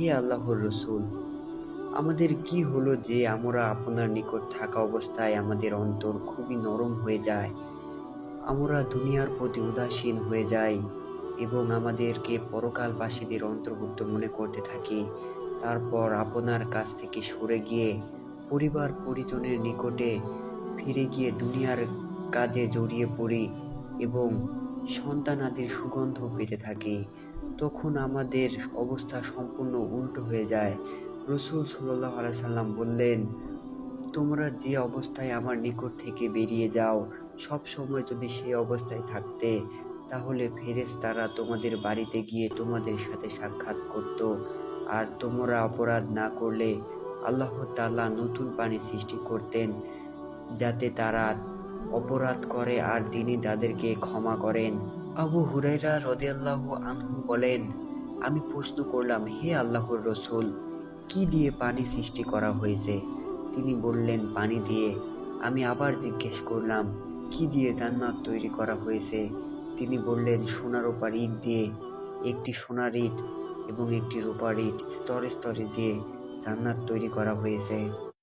হে আল্লাহর রসুল, আমাদের কি হলো যে আমরা আপনার নিকট থাকা অবস্থায় আমাদের অন্তর খুবই নরম হয়ে যায়? আমরা দুনিয়ার প্রতি উদাসীন হয়ে যাই এবং আমাদেরকে পরকালবাসীদের অন্তর্ভুক্ত মনে করতে থাকি। তারপর আপনার কাছ থেকে সরে গিয়ে পরিবার পরিজনের নিকটে ফিরে গিয়ে দুনিয়ার কাজে জড়িয়ে পড়ি এবং সন্তানাদির সুগন্ধ পেতে থাকি। তখন আমাদের অবস্থা সম্পূর্ণ উল্টো হয়ে যায়। রসুল সাল্লাহ সাল্লাম বললেন, তোমরা যে অবস্থায় আমার নিকট থেকে বেরিয়ে যাও, সব সময় যদি সেই অবস্থায় থাকতে, তাহলে ফেরেস তারা তোমাদের বাড়িতে গিয়ে তোমাদের সাথে সাক্ষাৎ করত। আর তোমরা অপরাধ না করলে আল্লাহ তাআলা নতুন পানি সৃষ্টি করতেন, যাতে তারা অপরাধ করে আর তিনি তাদেরকে ক্ষমা করেন। আবু হুরাইরা রদিয়াল্লাহু আনহু বলেন, আমি প্রশ্ন করলাম, হে আল্লাহর রসুল, কি দিয়ে পানি সৃষ্টি করা হয়েছে? তিনি বললেন, পানি দিয়ে। আমি আবার জিজ্ঞেস করলাম, কি দিয়ে জান্নাত তৈরি করা হয়েছে? তিনি বললেন, সোনার রূপার ইট দিয়ে, একটি সোনার ইট এবং একটি রূপার ইট স্তরে স্তরে দিয়ে জান্নাত তৈরি করা হয়েছে।